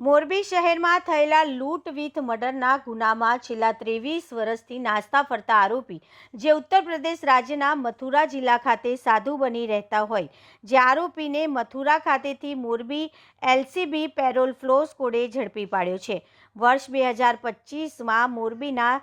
મોરબી શહેરમાં થયેલા લૂંટ વિથ મર્ડરના ગુનામાં છેલ્લા ત્રેવીસ વર્ષથી નાસ્તા ફરતા આરોપી, જે ઉત્તર પ્રદેશ રાજ્યના મથુરા જિલ્લા ખાતે સાધુ બની રહેતા હોય, જે આરોપીને મથુરા ખાતેથી મોરબી એલસીબી પેરોલ ફ્લોસ કોડે ઝડપી પાડ્યો છે. વર્ષ બે હજાર પચીસમાં મોરબીના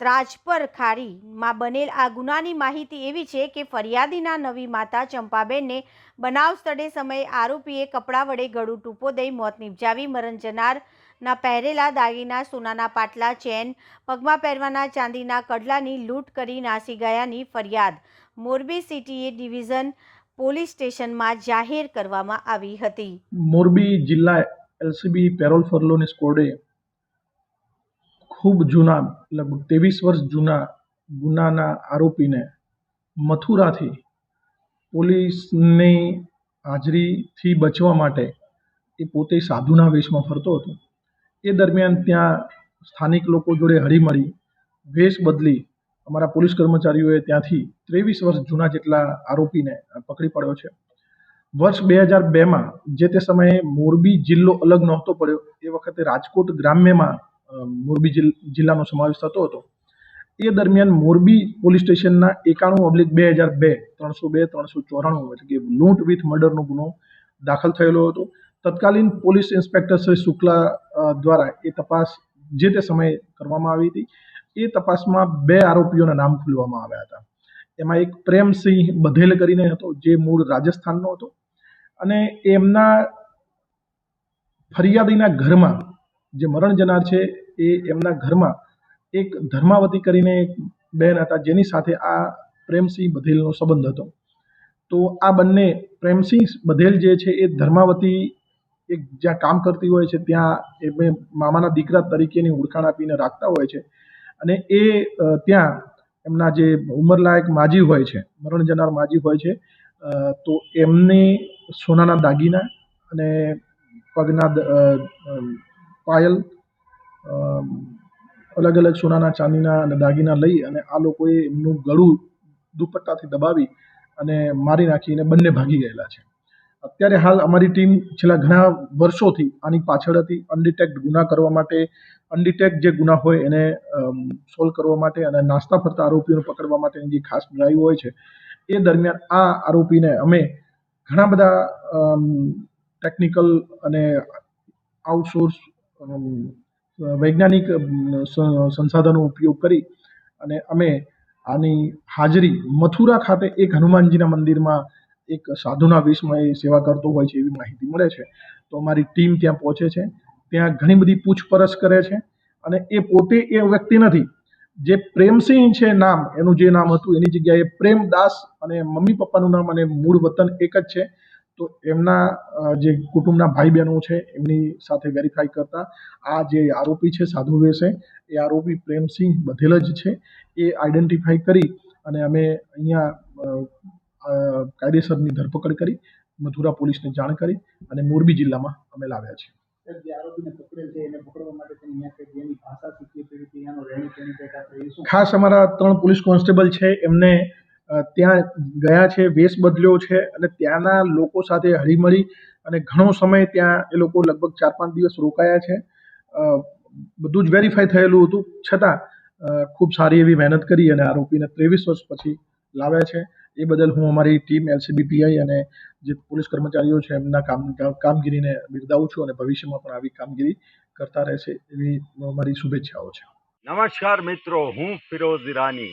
ત્રાજપર ખાડીમાં બનેલ આ ગુનાની માહિતી એવી છે કે ફરિયાદીના નવી માતા ચંપાબેનને બનાવ સ્થળે સમયે આરોપીએ કપડા વડે ગળું ટૂંપો દઈ મોત નિપજાવી, મરણ જનારના પહેરેલા દાગીના, સોનાના પાટલા, ચેન, પગમાં પહેરવાના ચાંદીના કડલાની લૂંટ કરી નાસી ગયાની ફરિયાદ મોરબી સિટીએ ડિવિઝન પોલીસ સ્ટેશનમાં જાહેર કરવામાં આવી હતી. મોરબી જિલ્લા એલસીબી પેરોલ ફરલોની સ્કોડે ખૂબ જૂના, લગભગ ત્રેવીસ વર્ષ જૂના ગુનાના આરોપીને મથુરાથી પોલીસની હાજરીથી બચવા માટે એ પોતે સાધુના વેશમાં ફરતો હતો. એ દરમિયાન ત્યાં સ્થાનિક લોકો જોડે હળીમળી, વેશ બદલી અમારા પોલીસ કર્મચારીઓએ ત્યાંથી ત્રેવીસ વર્ષ જૂના જેટલા આરોપીને પકડી પડ્યો છે. વર્ષ બે હજાર બેમાં જે તે સમયે મોરબી જિલ્લો અલગ નહોતો પડ્યો, એ વખતે રાજકોટ ગ્રામ્યમાં મોરબી જિલ- જિલ્લાનો સમાવેશ થતો હતો. એ દરમિયાન મોરબી પોલીસ સ્ટેશનના એકાણું ઓબ્લિક બે હજાર બે, ત્રણસો બે, ત્રણસો ચોરાણું એટલે કે લૂંટ વિથ મર્ડરનો ગુનો દાખલ થયેલો હતો. તત્કાલીન પોલીસ ઇન્સ્પેક્ટર શ્રી શુક્લા દ્વારા એ તપાસ જે તે સમયે કરવામાં આવી હતી, એ તપાસમાં બે આરોપીઓના નામ ખુલવામાં આવ્યા હતા. એમાં એક પ્રેમસિંહ બધેલ કરીને હતો, જે મૂળ રાજસ્થાનનો હતો. અને એમના ફરિયાદીના ઘરમાં જે મરણ જનાર છે એ એમના ઘરમાં એક ધર્માવતી કરીને એક બહેન હતા, જેની સાથે આ પ્રેમસિંહ બધેલનો સંબંધ હતો. તો આ બંને પ્રેમસિંહ બધેલ જે છે, એ ધર્માવતી એક જ્યાં કામ કરતી હોય છે, ત્યાં એમને મામાના દીકરા તરીકેની ઓળખાણ આપીને રાખતા હોય છે. અને એ ત્યાં એમના જે ઉંમરલાયક માજી હોય છે, મરણ જનાર માજી હોય છે તો એમની સોનાના દાગીના અને પગના પાયલ અલગ અલગ સોનાના, ચાંદીના અને દાગીના લઈ અને આ લોકોએ એમનું ગળું દુપટ્ટાથી દબાવી અને મારી નાખીને બંને ભાગી ગયેલા છે. અત્યારે હાલ અમારી ટીમ છેલ્લા ઘણા વર્ષોથી આની પાછળ હતી. અનડિટેક્ટ ગુના કરવા માટે, અનડિટેક્ટ જે ગુના હોય એને સોલ્વ કરવા માટે અને નાસ્તા ફરતા આરોપીઓને પકડવા માટેની જે ખાસ ડ્રાઈવ હોય છે, એ દરમિયાન આ આરોપીને અમે ઘણા બધા ટેકનિકલ અને આઉટસોર્સ વૈજ્ઞાનિક સંસાધનો ઉપયોગ કરી અને અમે આની હાજરી મથુરા ખાતે એક હનુમાનજીના મંદિરમાં એક સાધુના વેશમાં એ સેવા કરતો હોય છે એવી માહિતી મળે છે. તો અમારી ટીમ ત્યાં પહોંચે છે. ત્યાં ઘણી બધી પૂછપરછ કરે છે અને એ પોતે એ વ્યક્તિ નથી. જે પ્રેમસિંહ છે નામ, એનું જે નામ હતું એની જગ્યાએ પ્રેમદાસ અને મમ્મી પપ્પાનું નામ અને મૂળ વતન એક જ છે. તો એમના જે કુટુંબના ભાઈ બહેનો છે એમની સાથે વેરીફાઈ કરતા આ જે આરોપી છે સાધુ વેશે એ આરોપી પ્રેમસિંહ બધેલ જ છે. એ આઈડેન્ટિફાઈ કરી અને અમે અહીંયા કાયદેસરની ધરપકડ કરી મથુરા પોલીસને જાણ કરી અને મોરબી જિલ્લામાં અમે લાવ્યા છીએ. ખાસ અમારા ત્રણ પોલીસ કોન્સ્ટેબલ છે એમને ત્યાં ગયા છે, વેશ બદલ્યો છે અને ત્યાંના લોકો સાથે હળીમળી અને ઘણો સમય ત્યાં એ લોકો લગભગ ચાર પાંચ દિવસ રોકાયા છે. બધું જ વેરીફાઈ થયેલું હતું. છતાં ખૂબ સારી એવી મહેનત કરી અને આરોપીને ત્રેવીસ વર્ષ પછી લાવ્યા છે. એ બદલ હું અમારી ટીમ એલસીબીપીઆઈ અને જે પોલીસ કર્મચારીઓ છે, એમના કામ કામગીરીને બિરદાવું છું અને ભવિષ્યમાં પણ આવી કામગીરી કરતા રહેશે એવી મારી શુભેચ્છાઓ છે. નમસ્કાર મિત્રો, હું ફિરોઝ ઈરાની.